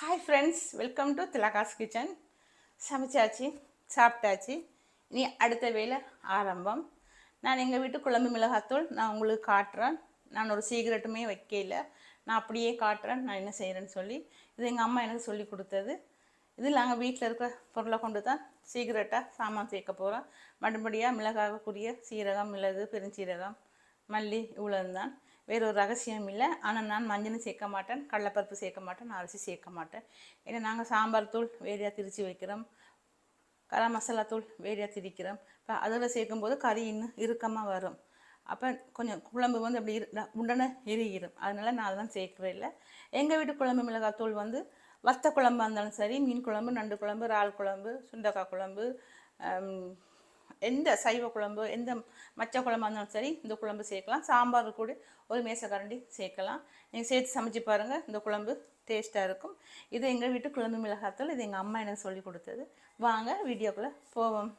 Hi friends welcome to Thilaga's kitchen சமைச்சாச்சு சாப்பிட்டாச்சு. இனி அடுத்த வேலை ஆரம்பம். நான் எங்கள் வீட்டு குழம்பு மிளகாத்தூள் நான் உங்களுக்கு காட்டுறேன். நான் ஒரு சீக்கிரட்டுமே வைக்கல. நான் அப்படியே காட்டுறேன் நான் என்ன செய்கிறேன்னு சொல்லி. இது எங்கள் அம்மா எனக்கு சொல்லி கொடுத்தது. இது நாங்கள் வீட்டில் இருக்கிற பொருளை கொண்டு தான் சீக்கிரட்டாக சாமான் சேர்க்க போகிறோம் மறுபடியாக மிளகாவுக்குரிய சீரகம் மிளகு பெருஞ்சீரகம் மல்லி இவ்வளவுதான். வேற ஒரு ரகசியம் இல்லை. ஆனால் நான் மஞ்சள் சேர்க்க மாட்டேன் கடலப்பருப்பு சேர்க்க மாட்டேன் அரிசி சேர்க்க மாட்டேன். ஏன்னா நாங்கள் சாம்பார் தூள் வேறையாக திரித்து வைக்கிறோம். கரம் மசாலா தூள் வேறையாக திரிக்கிறோம். இப்போ அதில் சேர்க்கும்போது கறி இன்னும் இறுக்கமாக வரும். அப்போ கொஞ்சம் குழம்பு வந்து அப்படி இரு உடனே எரியிடும் அதனால நான் அதெல்லாம் சேர்க்கவே இல்லை. எங்கள் வீட்டு குழம்பு மிளகாய் தூள் வந்து வத்த குழம்பா இருந்தாலும் சரி மீன் குழம்பு நண்டு குழம்பு இறால் குழம்பு சுண்டக்காய் குழம்பு எந்த சைவ குழம்பு எந்த மச்ச குழம்பா இருந்தாலும் சரி இந்த குழம்பு சேர்க்கலாம். சாம்பார் கூட ஒரு மேசக்கரண்டி சேர்க்கலாம். நீங்கள் சேர்த்து சமைச்சு பாருங்கள் இந்த குழம்பு டேஸ்ட்டாக இருக்கும். இது எங்கள் வீட்டு குழம்பு மிளகாத்தூள். இது எங்கள் அம்மா எனக்கு சொல்லி கொடுத்தது. வாங்க வீடியோக்குள்ளே போவோம்.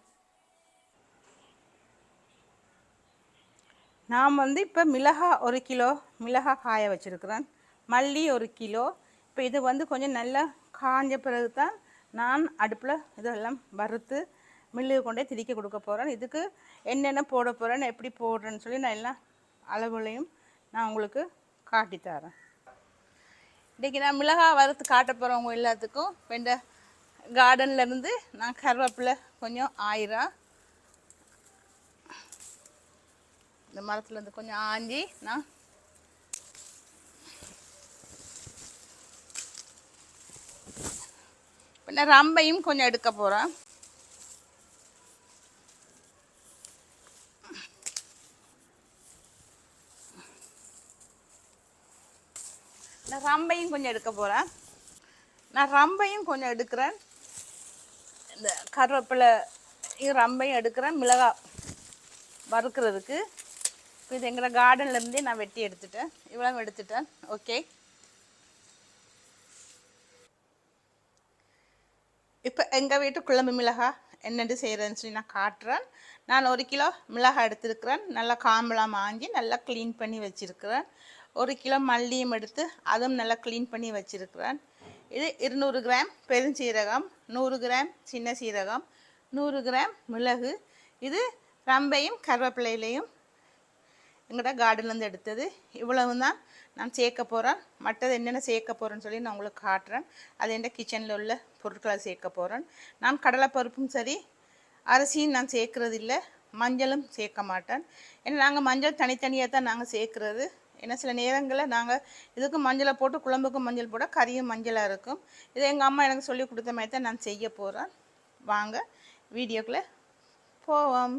நான் வந்து இப்போ மிளகா ஒரு கிலோ மிளகா காய வச்சுருக்கிறேன். மல்லி ஒரு கிலோ. இப்போ இது வந்து கொஞ்சம் நல்லா காஞ்ச பிறகு தான் நான் அடுப்பில் இதெல்லாம் வறுத்து மில்லுக்கு கொண்டே திரிக்க கொடுக்க போகிறேன் இதுக்கு என்னென்ன போட போகிறேன் எப்படி போடுறேன்னு சொல்லி நான் எல்லாம் அளவுலையும் நான் உங்களுக்கு காட்டித்தரேன் இன்றைக்கி நான் மிளகா வறுத்து காட்ட போகிறவங்க எல்லாத்துக்கும். இப்போ இந்த கார்டன்லேருந்து நான் கருவேப்பிலை கொஞ்சம் ஆயிரம் இந்த மரத்துலேருந்து கொஞ்சம் ஆஞ்சி நான் இப்போ நான் ரம்பையும் கொஞ்சம் எடுக்க போகிறேன் நான் ரம்பையும் கொஞ்சம் எடுக்க போகிறேன் நான் ரம்பையும் கொஞ்சம் எடுக்கிறேன். இந்த கருவேப்பிலை ரம்பையும் எடுக்கிறேன். மிளகாய் வறுக்கிறதுக்கு. இப்போ இது எங்களோட கார்டன்லேருந்தே நான் வெட்டி எடுத்துட்டேன். இவ்வளோ எடுத்துட்டேன். ஓகே இப்போ எங்கள் வீட்டு குழம்பு மிளகாய் என்னென்னு செய்கிறேன்னு சொல்லி நான் காட்டுறேன். நான் ஒரு கிலோ மிளகாய் எடுத்திருக்கிறேன். நல்லா காம்பலாம் ஆஞ்சி நல்லா க்ளீன் பண்ணி வச்சுருக்கிறேன். ஒரு கிலோ மல்லியும் எடுத்து அதுவும் நல்லா க்ளீன் பண்ணி வச்சுருக்கிறேன். இது இருநூறு கிராம் பெருஞ்சீரகம் நூறு கிராம் சின்ன சீரகம் நூறு கிராம் மிளகு. இது ரம்பையும் கருவேப்பிலையிலையும் எங்கள்கிட்ட கார்டன்லேருந்து எடுத்தது. இவ்வளவு தான் நான் சேர்க்க போகிறேன் மற்றது என்னென்ன சேர்க்க போகிறேன்னு சொல்லி நான் உங்களுக்கு காட்டுறேன். அது எந்த கிச்சனில் உள்ள பொருட்களை சேர்க்க போகிறேன் நான் கடலைப்பருப்பும் சரி அரிசியும் நான் சேர்க்கறது இல்லை மஞ்சளும் சேர்க்க மாட்டேன். ஏன்னா நாங்கள் மஞ்சள் தனித்தனியாக தான் நாங்கள் சேர்க்குறது. ஏன்னா சில நேரங்களில் நாங்கள் இதுக்கு மஞ்சளை போட்டு குழம்புக்கும் மஞ்சள் போட கறியும் மஞ்சளாக இருக்கும். இதை எங்கள் அம்மா எனக்கு சொல்லி கொடுத்த மாதிரி தான் நான் செய்ய போகிறேன் வாங்க வீடியோக்குள்ளே போவோம்.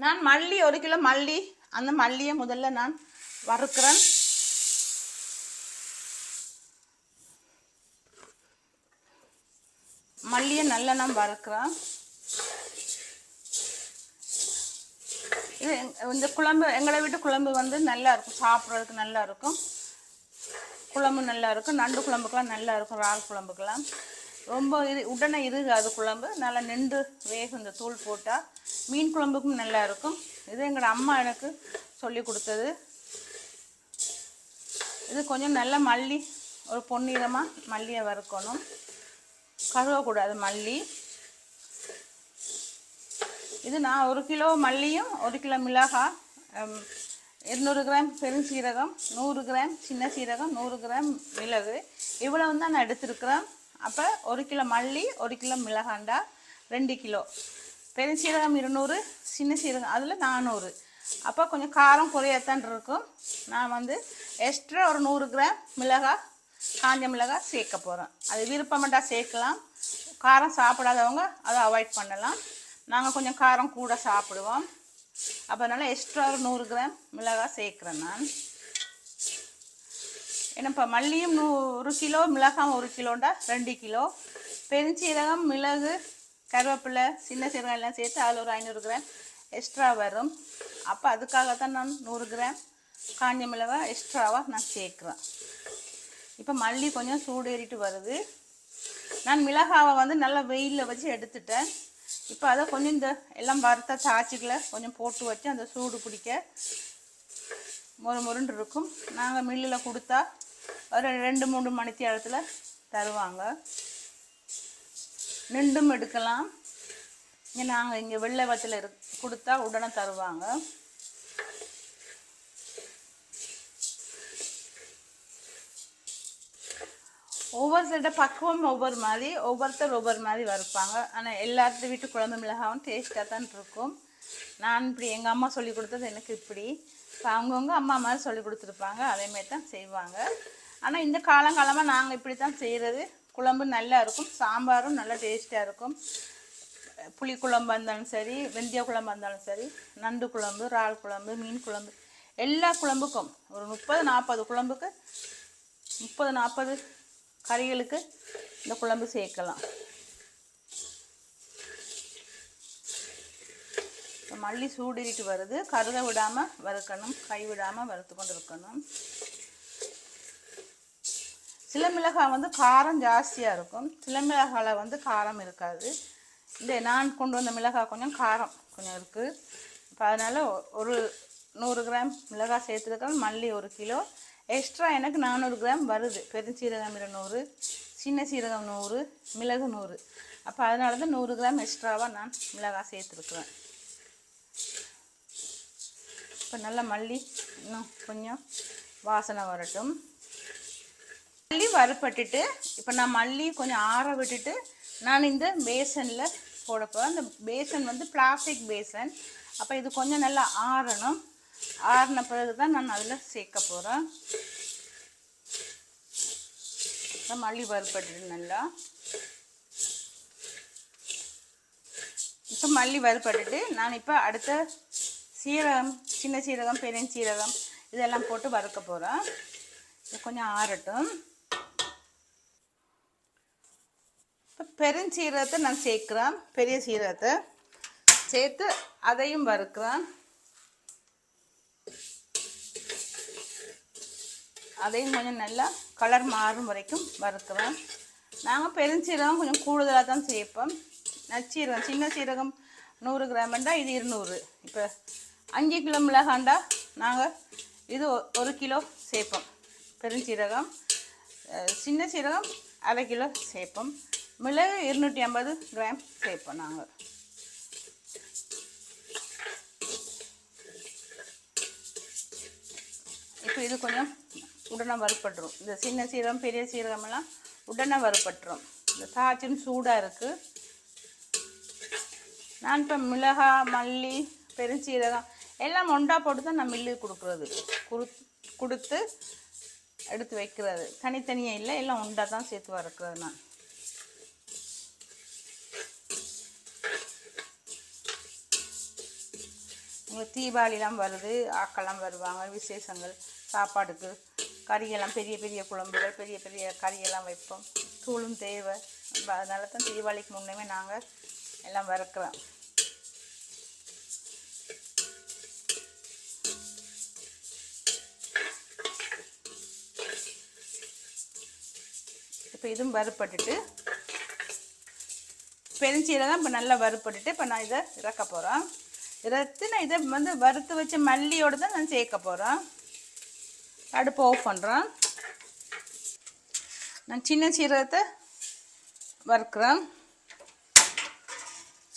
நான் மல்லி ஒரு கிலோ மல்லி அந்த மல்லியை முதல்ல நான் வறுக்கிறேன். மல்லியை நல்லா நான் வறுக்கிறேன். இது இந்த குழம்பு எங்களை வீட்டு குழம்பு வந்து நல்லா இருக்கும் சாப்பிட்றதுக்கு நல்லா இருக்கும். குழம்பு நல்லா இருக்கும் நண்டு குழம்புக்கெல்லாம் நல்லா இருக்கும் இறால் குழம்புக்கெல்லாம். ரொம்ப இரு உடனே இருகாது குழம்பு. நல்லா நின்று வேகும் இந்த தூள் போட்டால் மீன் குழம்புக்கும் நல்லா இருக்கும். இது எங்களோட அம்மா எனக்கு சொல்லி கொடுத்தது. இது கொஞ்சம் நல்ல மல்லி ஒரு பொன்னிறமாக மல்லியை வறுக்கணும். கருவக்கூடாது மல்லி. இது நான் ஒரு கிலோ மல்லியும் ஒரு கிலோ மிளகாய் இருநூறு கிராம் பெருஞ்சீரகம் நூறு கிராம் சின்ன சீரகம் நூறு கிராம் மிளகு. இவ்வளவு தான் நான் எடுத்திருக்கிறேன். அப்போ ஒரு கிலோ மல்லி ஒரு கிலோ மிளகாண்டா ரெண்டு கிலோ. பெருஞ்சீரகம் இருநூறு சின்ன சீரகம் அதில் நானூறு. அப்போ கொஞ்சம் காரம் குறையத்தான் இருக்கும். நான் வந்து எக்ஸ்ட்ரா ஒரு நூறு கிராம் மிளகாய் காஞ்ச மிளகாய் சேர்க்க போகிறேன் அது விருப்பமாட்டா சேர்க்கலாம். காரம் சாப்பிடாதவங்க அதை அவாய்ட் பண்ணலாம். நாங்கள் கொஞ்சம் காரம் கூட சாப்பிடுவோம். அப்போ அதனால் எக்ஸ்ட்ரா ஒரு நூறு கிராம் மிளகாய் சேர்க்குறேன் நான். ஏன்னா இப்போ மல்லியும் நூறு கிலோ மிளகாய் ஒரு கிலோண்டா? ரெண்டு கிலோ. பெருஞ்சீரகம் மிளகு கருவேப்பிலை சின்ன சீரகம் எல்லாம் சேர்த்து அதில் ஒரு ஐநூறு கிராம் எக்ஸ்ட்ரா வரும். அப்போ அதுக்காகத்தான் நான் நூறு கிராம் காஞ்ச மிளகாய் எக்ஸ்ட்ராவாக நான் சேர்க்குறேன். இப்போ மல்லி கொஞ்சம் சூடேறிட்டு வருது. நான் மிளகாவை வந்து நல்லா வெயிலில் வச்சு எடுத்துட்டேன். இப்போ அதை கொஞ்சம் இந்த எல்லாம் வறுத்த சாச்சுக்களை கொஞ்சம் போட்டு வச்சு அந்த சூடு பிடிக்க மொறு மொறுன்னு இருக்கும். நாங்கள் மில்லில் கொடுத்தா ஒரு ரெண்டு மூணு மணி நேரத்தில் தருவாங்க. நின்றும் எடுக்கலாம். இங்கே நாங்கள் இங்கே வெள்ளை வத்தில் இரு கொடுத்தா உடனே தருவாங்க. ஒவ்வொருத்தரோட பக்குவம் ஒவ்வொரு மாதிரி ஒவ்வொருத்தர் ஒவ்வொரு மாதிரி வறுப்பாங்க. ஆனால் எல்லாத்து வீட்டு குழம்பு மிளகாவும் டேஸ்ட்டாக தான் இருக்கும். நான் இப்படி எங்கள் அம்மா சொல்லி கொடுத்தது எனக்கு இப்படி. இப்போ அவங்கவுங்க அம்மா மாதிரி சொல்லி கொடுத்துருப்பாங்க அதேமாரி தான் செய்வாங்க. ஆனால் இந்த காலங்காலமாக நாங்கள் இப்படி தான் செய்கிறது குழம்பு நல்லா இருக்கும் சாம்பாரும் நல்லா டேஸ்ட்டாக இருக்கும். புளி குழம்பு இருந்தாலும் சரி வெந்தய குழம்பு இருந்தாலும் சரி நண்டு குழம்பு இறால் குழம்பு மீன் குழம்பு எல்லா குழம்புக்கும் ஒரு முப்பது நாற்பது குழம்புக்கு முப்பது நாற்பது கறிகளுக்கு இந்த குழம்பு சேர்க்கலாம். மல்லி சூடிட்டு வருது. கருத விடாமல் வறுக்கணும். கை விடாமல் வறுத்து கொண்டு இருக்கணும் சில மிளகாய் வந்து காரம் ஜாஸ்தியாக இருக்கும். சில மிளகாயில் வந்து காரம் இருக்காது. இந்த நான் கொண்டு வந்த மிளகாய் கொஞ்சம் காரம் கொஞ்சம் இருக்குது இப்போ அதனால் ஒரு நூறு கிராம் மிளகாய் சேர்த்துருக்கேன். மல்லி ஒரு கிலோ. எக்ஸ்ட்ரா எனக்கு நானூறு கிராம் வருது. பெருஞ்சீரகம் இருநூறு சின்ன சீரகம் நூறு மிளகு நூறு. அப்போ அதனால தான் நூறு கிராம் எக்ஸ்ட்ராவாக நான் மிளகாய் சேர்த்துருக்குறேன். இப்போ நல்லா மல்லி இன்னும் கொஞ்சம் வாசனை வரட்டும். மல்லி வறுப்பட்டுட்டு இப்போ நான் மல்லி கொஞ்சம் ஆற விட்டுட்டு நான் இந்த பேசனில் போட அந்த பேசன் வந்து பிளாஸ்டிக் பேசன். அப்போ இது கொஞ்சம் நல்லா ஆறணும். ஆறின பிறகு தான் நான் அதில் சேர்க்க போகிறேன் மல்லி வறுப்பட்டு நல்லா. இப்போ மல்லி வறுப்பட்டுட்டு நான் இப்போ அடுத்த சீரகம் சின்ன சீரகம் பெருஞ்சீரகம் இதெல்லாம் போட்டு வறுக்க போகிறேன் கொஞ்சம் ஆறட்டும். இப்போ பெருஞ்சீரகத்தை நான் சேர்க்குறேன். பெரிய சீரகத்தை சேர்த்து அதையும் வறுக்கிறேன். அதையும் கொஞ்சம் நல்லா கலர் மாறும் வரைக்கும் வறுக்கிறோம் நாங்கள் பெருஞ்சீரகம் கொஞ்சம் கூடுதலாக தான் சேர்ப்போம். நச்சீரகம் சின்ன சீரகம் நூறு கிராம்ண்டா இது இருநூறு. இப்போ அஞ்சு கிலோ மிளகாண்டா நாங்கள் இது ஒரு கிலோ சேர்ப்போம் பெருஞ்சீரகம் சின்ன சீரகம் அரை கிலோ சேர்ப்போம் மிளகு இருநூற்றி ஐம்பது கிராம் சேர்ப்போம் நாங்கள் இப்போ இது கொஞ்சம் உடனே வறுப்பட்டுரும் இந்த சின்ன சீரகம் பெரிய சீரகமெல்லாம் உடனே வறுப்பட்டுரும் இந்த தாச்சின் சூடாக இருக்குது நான் இப்போ மிளகா மல்லி பெருஞ்சீரகம் எல்லாம் ஒண்டா போட்டு தான் நான் மில்லுக்கு கொடுக்குறது. குடு கொடுத்து எடுத்து வைக்கிறது. தனித்தனியாக இல்லை எல்லாம் ஒண்டா தான் சேர்த்து வறுக்கிறது நான். உங்களுக்கு தீபாவளிலாம் வருது ஆக்கெல்லாம் வருவாங்க விசேஷங்கள் சாப்பாடுக்கு கறியெல்லாம் பெரிய பெரிய குழம்புகள் பெரிய பெரிய கறியெல்லாம் வைப்போம். தூளும் தேவை. அதனால தான் தீபாவளிக்கு முன்னே நாங்கள் எல்லாம் வறுக்கிறோம். இப்போ இதுவும் வறுப்பட்டுட்டு பெருஞ்சீரகம் இப்போ நல்லா வறுப்பட்டுட்டு இப்போ நான் இதை இறக்க போகிறேன் இறத்து நான் இதை வந்து வறுத்து வச்ச மல்லியோடு தான் நான் சேர்க்க போகிறேன் அடுப்பு ஆஃப் பண்ணுறேன் நான் சின்ன சீரகத்தை வறுக்கிறேன்.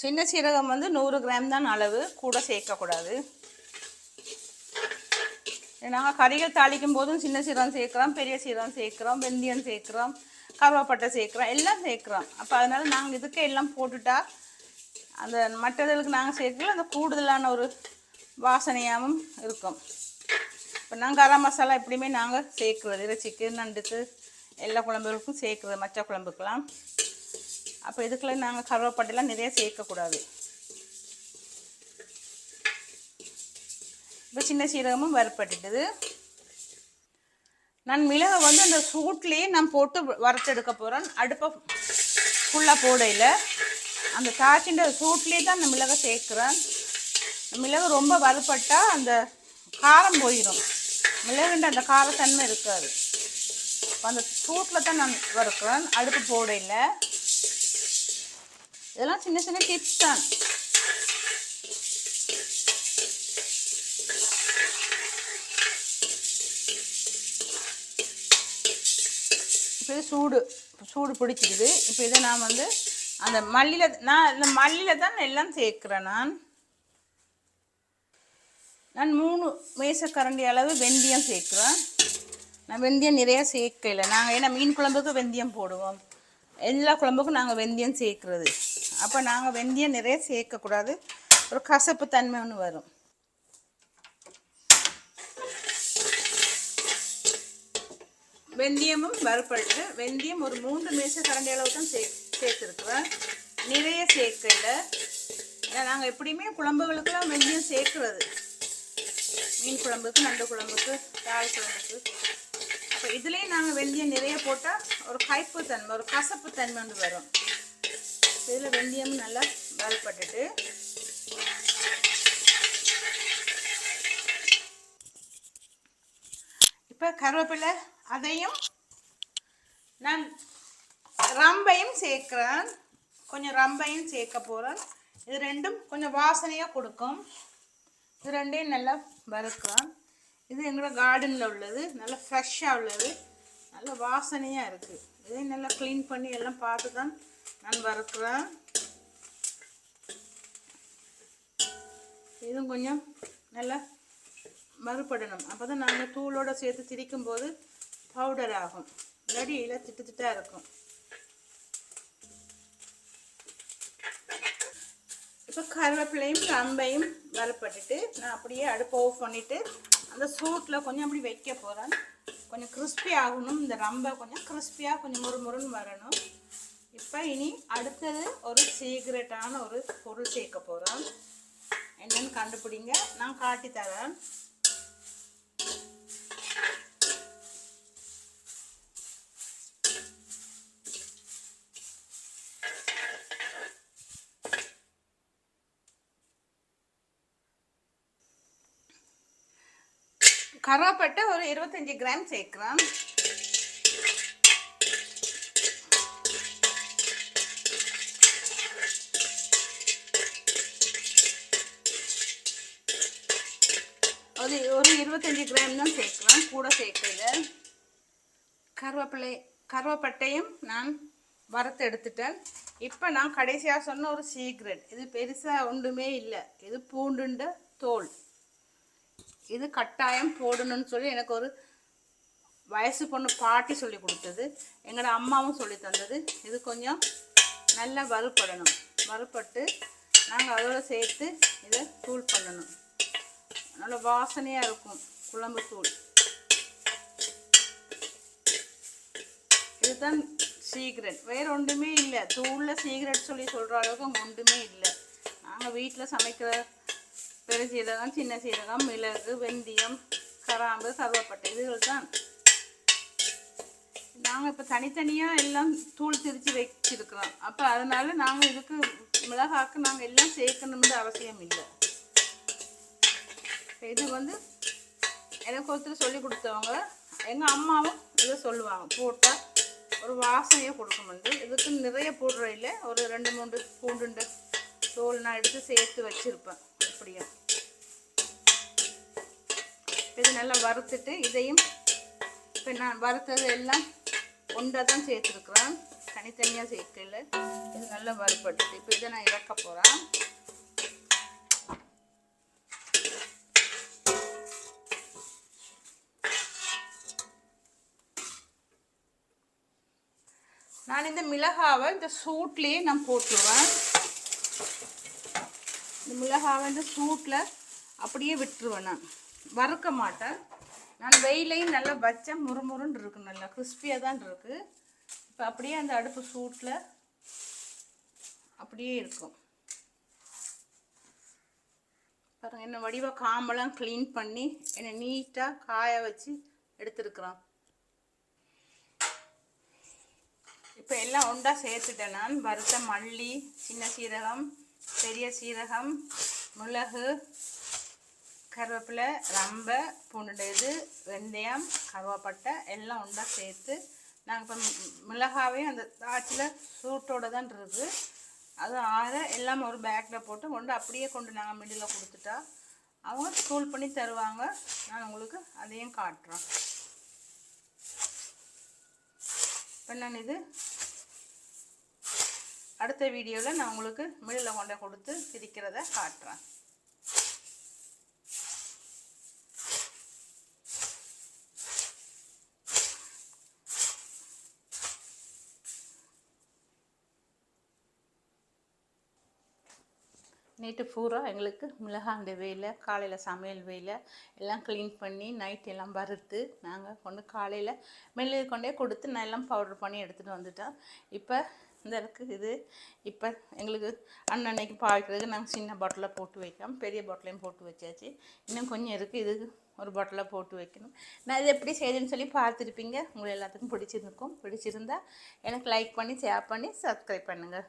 சின்ன சீரகம் வந்து நூறு கிராம் தான் அளவு கூட சேர்க்கக்கூடாது நாங்கள் கறிகள் தாளிக்கும் போதும் சின்ன சீரகம் சேர்க்குறோம் பெரிய சீரகம் சேர்க்குறோம் வெந்தயம் சேர்க்குறோம். கருவாப்பட்டை சேர்க்குறோம் எல்லாம் சேர்க்குறோம். அப்போ அதனால் நாங்கள் இதுக்கே எல்லாம் போட்டுட்டா அந்த மற்றதுகளுக்கு நாங்கள் சேர்க்கல அந்த கூடுதலான ஒரு வாசனையாகவும் இருக்கும். இப்போ நாங்கள் கரம் மசாலா எப்படியுமே நாங்கள் சேர்க்குறது இறைச்சிக்கு நண்டுக்கு எல்லா குழம்புகளுக்கும் சேர்க்குறது மச்ச குழம்புக்கெல்லாம். அப்போ இதுக்குள்ள நாங்கள் கருவாப்பட்டைலாம் நிறைய சேர்க்கக்கூடாது. இப்போ சின்ன சீரகமும் வறுப்பட்டுட்டுது நான் மிளகை வந்து அந்த சூட்லேயே நான் போட்டு வறுத்தெடுக்க போகிறேன் அடுப்பை ஃபுல்லாக போடையில். அந்த காய்ச்சின்ற சூட்லேயே தான் அந்த மிளகை சேர்க்குறேன். மிளகு ரொம்ப வறுப்பட்டால் அந்த காரம் போயிடும் மிளகுன்ற அந்த காரத்தன்மை இருக்காது. அந்த சூட்டில் தான் நான் வறுக்கிறேன். அடுப்பு போடையில். இதெல்லாம் சின்ன சின்ன டிப்ஸ் தான். இப்போ சூடு சூடு பிடிச்சிக்குது. இப்போ இதை நான் வந்து அந்த மல்லியில் நான் இந்த மல்லியில் தான் எல்லாம் சேர்க்குறேன் நான். நான் மூணு மேசக்கரண்டி அளவு வெந்தயம் சேர்க்குறேன் நான் வெந்தயம் நிறையா சேர்க்கல. நாங்கள் ஏன்னா மீன் குழம்புக்கு வெந்தயம் போடுவோம். எல்லா குழம்புக்கும் நாங்கள் வெந்தயம் சேர்க்குறது. அப்போ நாங்கள் வெந்தயம் நிறைய சேர்க்கக்கூடாது. ஒரு கசப்பு தன்மை ஒன்று வரும். வெந்தயமும் வறுப்பட்டு வெந்தயம் ஒரு மூன்று மேச கரண்டி அளவு தான் சே சேர்த்துருக்குறேன் நிறைய சேர்க்கல. ஏன்னா நாங்கள் எப்படியுமே குழம்புகளுக்கெல்லாம் வெந்தயம் சேர்க்குறது. மீன் குழம்புக்கு நண்டு குழம்புக்கு தாள் குழம்புக்கு. அப்போ இதுலேயும் நாங்கள் வெந்தயம் நிறைய போட்டால் ஒரு கைப்பு தன்மை ஒரு கசப்பு தன்மை வந்து வரும். இதில் வெந்தயம் நல்லா வறுப்பட்டுட்டு இப்போ கருவேப்பிலை அதையும் நான் ரம்பையும் சேர்க்குறேன். கொஞ்சம் ரம்பையும் சேர்க்க போகிறேன் இது ரெண்டும் கொஞ்சம் வாசனையாக கொடுக்கும். இது ரெண்டையும் நல்லா வறுக்கிறேன். இது எங்களோட கார்டனில் உள்ளது. நல்லா ஃப்ரெஷ்ஷாக உள்ளது. நல்ல வாசனையாக இருக்குது இதையும் நல்லா க்ளீன் பண்ணி எல்லாம் பார்த்து தான் நான் வறுக்கிறேன். இதுவும் கொஞ்சம் நல்லா மறுபடணும் அப்போ தான் நாங்கள் தூளோடு சேர்த்து திரிக்கும் போது பவுடர் ஆகும். இல்லாட்டி திட்டு திட்டாக இருக்கும். இப்போ கருவேப்பிலையும் ரம்பையும் வறுப்பட்டுட்டு நான் அப்படியே அடுப்பை ஆஃப் பண்ணிவிட்டு அந்த சூட்டில் கொஞ்சம் அப்படி வைக்க போகிறேன் கொஞ்சம் கிறிஸ்பி ஆகணும். இந்த ரம்பை கொஞ்சம் கிறிஸ்பியாக கொஞ்சம் முறுமுறுன்னு வரணும். இப்போ இனி அடுத்தது ஒரு சீக்ரெட்டான ஒரு பொருள் சேர்க்க போகிறேன் என்னன்னு கண்டுபிடிங்க. நான் காட்டி தரேன் கருவாப்பட்டை ஒரு இருபத்தஞ்சி கிராம் சேர்க்குறேன் ஒரு ஒரு இருபத்தஞ்சி கிராம் தான் சேர்க்கலாம் கூட சேர்க்கல. கருவேப்பிலை கருவேப்பட்டையும் நான் வறுத்து எடுத்துட்டேன். இப்போ நான் கடைசியாக சொன்ன ஒரு சீக்ரெட் இது பெருசாக ஒன்றுமே இல்லை. இது பூண்டுண்ட தோல். இது கட்டாயம் போடணும்னு சொல்லி எனக்கு ஒரு வயசு பொண்ணு பாட்டி சொல்லி கொடுத்தது. எங்களோட அம்மாவும் சொல்லி தந்தது. இது கொஞ்சம் நல்லா வறுப்படணும் வறுப்பட்டு நாங்கள் அதோட சேர்த்து இதை தூள் பண்ணணும். நல்ல வாசனையாக இருக்கும் குழம்பு தூள். இதுதான் சீக்ரெட் வேறு ஒன்றுமே இல்லை. தூளில் சீக்ரெட் சொல்லி சொல்கிற அளவுக்கு அங்கே ஒன்றுமே இல்லை. நாங்கள் வீட்டில் சமைக்கிற பெருசீரகம் சின்ன சீரகம் மிளகு வெந்தயம் கராம்பு கருவேப்பட்டை இதுகள் தான் நாங்கள் இப்போ தனித்தனியாக எல்லாம் தூள் திரித்து வச்சிருக்கிறோம். அப்போ அதனால் நாங்கள் இதுக்கு மிளகாக்கு நாங்கள் எல்லாம் சேர்க்கணும்னு அவசியம் இல்லை. இது வந்து எனக்கு ஒருத்தர் சொல்லி கொடுத்தவங்க எங்கள் அம்மாவும் இதை சொல்லுவாங்க. போட்டால் ஒரு வாசனையை கொடுக்கும் வந்து. இதுக்கு நிறைய போடுற இல்லை. ஒரு ரெண்டு மூன்று பூண்டுண்டு தோல் நான் எடுத்து சேர்த்து வச்சுருப்பேன். இப்படியும் இது நல்லா வறுத்துட்டு இதையும் இப்போ நான் வறுத்தது எல்லாம் ஒன்றாக தான் சேர்த்துருக்குறேன். தனித்தனியாக சேர்க்கல. இது நல்லா வறுப்படுத்து இப்போ இதை நான் இறக்க போகிறேன் நான் இந்த மிளகாவை இந்த சூட்லேயே நான் போட்டுருவேன். மிளகாய் மிளகாவை இந்த சூட்டில் அப்படியே விட்டுருவேன் நான். வறுக்க மாட்டேன். நான் வெயிலையும் நல்லா வச்சேன் முறுமுறுன்னு இருக்கு நல்லா கிறிஸ்பியாக தான் இருக்குது இப்போ அப்படியே அந்த அடுப்பு சூட்டில் அப்படியே இருக்கும். பாருங்க என்ன வடிவாக காம்பெல்லாம் க்ளீன் பண்ணி என்னை நீட்டாக காய வச்சு எடுத்துருக்குறோம் இப்போ எல்லாம் ஒன்றா சேர்த்துட்டேன் நான். வறுத்த மல்லி சின்ன சீரகம் பெரிய சீரகம் மிளகு கருவேப்பிலை ரம்பை பூண்டு இது வெந்தயம் கருவேப்பட்டை எல்லாம் ஒன்றா சேர்த்து நாங்கள் இப்போ மிளகாவையும் அந்த தாச்சில் சூட்டோட தான் இருக்குது. அது ஆற எல்லாம் ஒரு பேக்கில் போட்டு கொண்டு அப்படியே கொண்டு நாங்கள் மிடில் கொடுத்துட்டா அவங்க ஸ்கூல் பண்ணி தருவாங்க. நான் உங்களுக்கு அதையும் காட்டுறோம் இப்போ நான் இது? அடுத்த வீடியோவில் நான் உங்களுக்கு மில்லில் கொண்டே கொடுத்து பிரிக்கிறத காட்டுறேன். நைட்டு பூரா எங்களுக்கு மிளகாண்ட வேலை காலையில் சமையல் வேலை எல்லாம் க்ளீன் பண்ணி நைட் எல்லாம் வறுத்து நாங்கள் கொண்டு காலையில் மெல்லு கொண்டே கொடுத்து நான் எல்லாம் பவுடர் பண்ணி எடுத்துகிட்டு வந்துட்டோம் இப்போ இந்த அளவுக்கு இது. இப்போ எங்களுக்கு அன்னன்னைக்கு பாய்க்கிறதுக்கு நாங்கள் சின்ன பாட்டிலில் போட்டு வைக்கிறோம். பெரிய பாட்டிலையும் போட்டு வச்சாச்சு. இன்னும் கொஞ்சம் இருக்குது இதுக்கு ஒரு பாட்டிலாக போட்டு வைக்கணும். நான் இது எப்படி செய்யுதுன்னு சொல்லி பார்த்துருப்பீங்க. உங்களுக்கு எல்லாத்துக்கும் பிடிச்சிருக்கும் பிடிச்சிருந்தா எனக்கு லைக் பண்ணி ஷேர் பண்ணி சப்ஸ்கிரைப் பண்ணுங்கள்